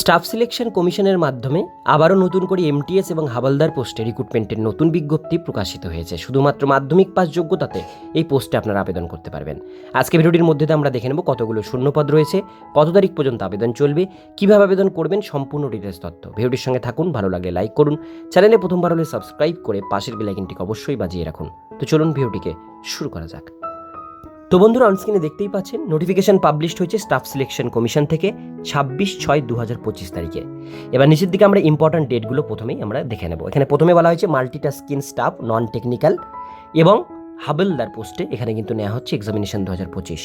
Staff selection কমিশনের মাধ্যমে আবারও নতুন করে এমটিএস এবং হাবালদার পোস্টে রিক্রুটমেন্টের নতুন বিজ্ঞপ্তি প্রকাশিত হয়েছে। শুধুমাত্র মাধ্যমিক পাস যোগ্যতাতে এই পোস্টে আপনারা আবেদন করতে পারবেন। আজকে ভিডিওটির মধ্যে আমরা দেখে নেব কতগুলো শূন্যপদ রয়েছে, কত তারিখ পর্যন্ত আবেদন চলবে, কীভাবে আবেদন করবেন, সম্পূর্ণ ডিটেলস তথ্য। ভিডিওটির সঙ্গে থাকুন, ভালো লাগলে লাইক করুন। চ্যানেলে প্রথমবার হলে সাবস্ক্রাইব করে পাশের বেলাইকিনটিকে অবশ্যই বাজিয়ে রাখুন। তো চলুন ভিডিওটিকে শুরু করা যাক। তো বন্ধুরা অনস্ক্রিনে দেখতেই পাচ্ছেন নোটিফিকেশন পাবলিশড হয়েছে স্টাফ সিলেকশন কমিশন থেকে ছাব্বিশ ছয় দু হাজার পঁচিশ তারিখে। এবার নিচের দিকে আমরা ইম্পর্ট্যান্ট ডেটগুলো প্রথমেই আমরা দেখে নেব। এখানে প্রথমে বলা হয়েছে মাল্টিটাস্কিন স্টাফ নন টেকনিক্যাল এবং হাবলদার পোস্টে এখানে কিন্তু নেওয়া হচ্ছে এক্সামিনেশন দু হাজার পঁচিশ।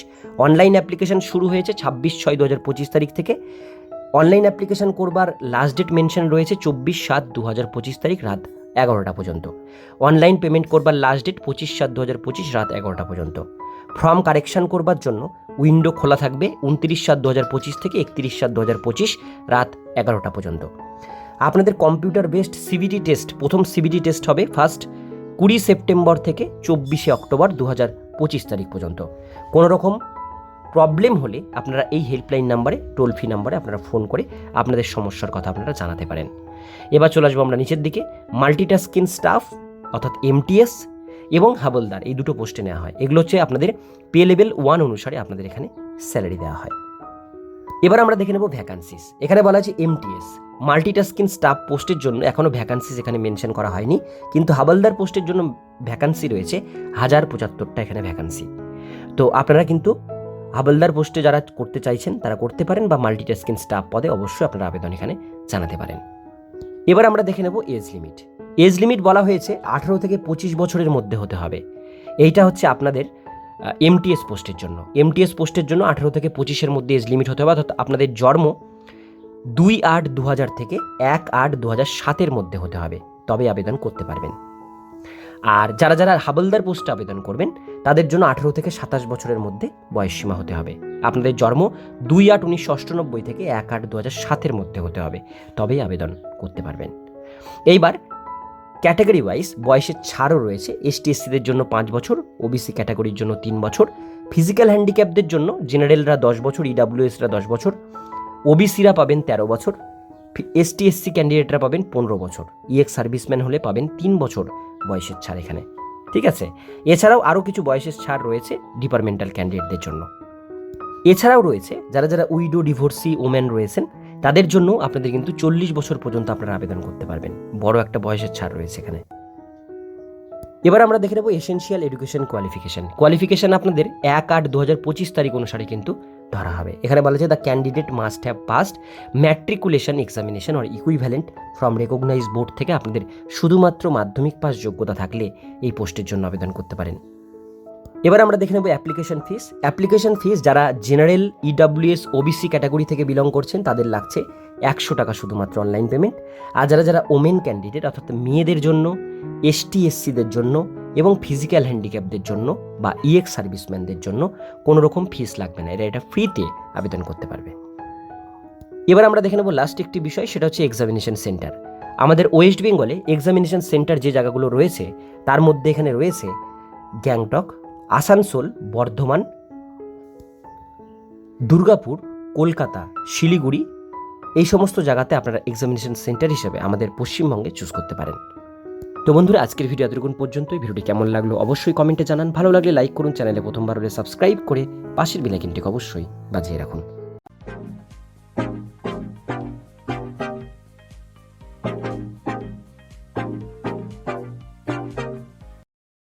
অনলাইন অ্যাপ্লিকেশন শুরু হয়েছে ছাব্বিশ ছয় দু হাজার পঁচিশ তারিখ থেকে। অনলাইন অ্যাপ্লিকেশন করবার লাস্ট ডেট মেনশন রয়েছে চব্বিশ সাত দু হাজার পঁচিশ তারিখ রাত এগারোটা পর্যন্ত। অনলাইন পেমেন্ট করবার লাস্ট ডেট পঁচিশ সাত দু হাজার পঁচিশ রাত এগারোটা পর্যন্ত। ফর্ম কারেকশন করবার জন্য উইন্ডো খোলা থাকবে উনত্রিশ সাত দু হাজার পঁচিশ থেকে একত্রিশ সাত দু হাজার পঁচিশ রাত এগারোটা পর্যন্ত। আপনাদের কম্পিউটার বেসড সিবিটি টেস্ট, প্রথম সিবিটি টেস্ট হবে ফার্স্ট কুড়ি সেপ্টেম্বর থেকে চব্বিশে অক্টোবর দু হাজার পঁচিশ তারিখ পর্যন্ত। কোনো রকম প্রবলেম হলে আপনারা এই হেল্পলাইন নাম্বারে, টোল ফ্রি নাম্বারে আপনারা ফোন করে আপনাদের সমস্যার কথা আপনারা জানাতে পারেন। এবার চলে আসব আমরা নিচের দিকে। মাল্টিটাস্কিন স্টাফ অর্থাৎ এমটিএস এবং হাবলদার, এই দুটো পোস্টে নেওয়া হয়। এগুলো হচ্ছে আপনাদের পে লেভেল ওয়ান অনুসারে আপনাদের এখানে স্যালারি দেওয়া হয়। এবার আমরা দেখে নেব ভ্যাকান্সিস এখানে বলা আছে এমটিএস মাল্টিটাস্কিন স্টাফ পোস্টের জন্য এখনও ভ্যাকান্সিস এখানে মেনশন করা হয়নি, কিন্তু হাবলদার পোস্টের জন্য ভ্যাকান্সি রয়েছে হাজার পঁচাত্তরটা এখানে ভ্যাকান্সি তো আপনারা কিন্তু হাবলদার পোস্টে যারা করতে চাইছেন, তারা করতে পারেন বা মাল্টিটাস্কিন স্টাফ পদে অবশ্যই আপনারা আবেদন এখানে জানাতে পারেন। এবার আমরা দেখে নেব এজ লিমিট এজ লিমিট বলা হয়েছে আঠারো থেকে পঁচিশ বছরের মধ্যে হতে হবে। এইটা হচ্ছে আপনাদের এমটিএস পোস্টের জন্য। এমটিএস পোস্টের জন্য আঠারো থেকে পঁচিশের মধ্যে এজ লিমিট হতে হবে, অর্থাৎ আপনাদের জন্ম দুই আট দু হাজার থেকে এক আট দু হাজার সাতের মধ্যে হতে হবে। তবে আবেদন করতে পারবেন। আর যারা যারা হাবলদার পোস্টে আবেদন করবেন, তাদের জন্য আঠেরো থেকে সাতাশ বছরের মধ্যে বয়সসীমা হতে হবে। আপনাদের জন্ম দুই আট উনিশশো অষ্টানব্বই থেকে এক আট দু হাজার সাতের মধ্যে হতে হবে। তবেই আবেদন করতে পারবেন। এইবার ক্যাটাগরি ওয়াইজ বয়সের ছাড়ও রয়েছে। এসটি এসসিদের জন্য পাঁচ বছর, ওবিসি ক্যাটাগরির জন্য তিন বছর, ফিজিক্যাল হ্যান্ডিক্যাপদের জন্য জেনারেলরা দশ বছর, ইডাব্লিউএসরা দশ বছর, ওবিসিরা পাবেন তেরো বছর এসটি এসসি ক্যান্ডিডেটরা পাবেন পনেরো বছর, ইএক্স সার্ভিসম্যান হলে পাবেন তিন বছর বয়সের ছাড় এখানে। ঠিক আছে? এছাড়াও আরও কিছু বয়সের ছাড় রয়েছে ডিপার্টমেন্টাল ক্যান্ডিডেটদের জন্য। এছাড়াও রয়েছে যারা যারা উইডো, ডিভোর্সি ওমেন রয়েছেন তাদের জন্য আপনাদের কিন্তু চল্লিশ বছর পর্যন্ত আপনারা আবেদন করতে পারবেন। বড় একটা বয়সের ছাড় রয়েছে এখানে। এবার আমরা দেখে নেব এসেনশিয়াল এডুকেশন কোয়ালিফিকেশন কোয়ালিফিকেশন আপনাদের এক আট দু হাজার পঁচিশ তারিখ অনুসারে কিন্তু ধরা হবে। এখানে বলা যায় the candidate must have passed matriculation examination or equivalent from recognise board থেকে আপনাদের শুধুমাত্র মাধ্যমিক পাস যোগ্যতা থাকলে এই পোস্টের জন্য আবেদন করতে পারেন। এবার আমরা দেখে নেব অ্যাপ্লিকেশন ফিস অ্যাপ্লিকেশন ফিস যারা জেনারেল ইডাব্লিউএস ওবিসি ক্যাটাগরি থেকে বিলং করছেন, তাদের লাগছে একশো টাকা শুধুমাত্র অনলাইন পেমেন্ট আর যারা যারা ওমেন ক্যান্ডিডেট অর্থাৎ মেয়েদের জন্য এসটি এসসিদের জন্য এবং ফিজিক্যাল হ্যান্ডিক্যাপদের জন্য বা ইএক্স সার্ভিসম্যানদের জন্য কোনো রকম ফিস লাগবে না। এরা এটা ফ্রিতে আবেদন করতে পারবে। এবার আমরা দেখে নেব লাস্ট একটি বিষয়, সেটা হচ্ছে এক্সামিনেশন সেন্টার আমাদের ওয়েস্ট বেঙ্গলে এক্সামিনেশন সেন্টার যে জায়গাগুলো রয়েছে, তার মধ্যে এখানে রয়েছে গ্যাংটক আসানসোল, বর্ধমান, দুর্গাপুর, কলকাতা, শিলিগুড়ি, এই সমস্ত জায়গাতে আপনারা এক্সামিনেশন সেন্টার হিসেবে আমাদের পশ্চিমবঙ্গে চুজ করতে পারেন। তো বন্ধুরা, আজকের ভিডিও এতটুকুন পর্যন্তই। ভিডিওটি কেমন লাগল অবশ্যই কমেন্টে জানান। ভালো লাগলে লাইক করুন চ্যানেলে প্রথমবার সাবস্ক্রাইব করে পাশের বিলাইকিনটিকে অবশ্যই বাজিয়ে রাখুন।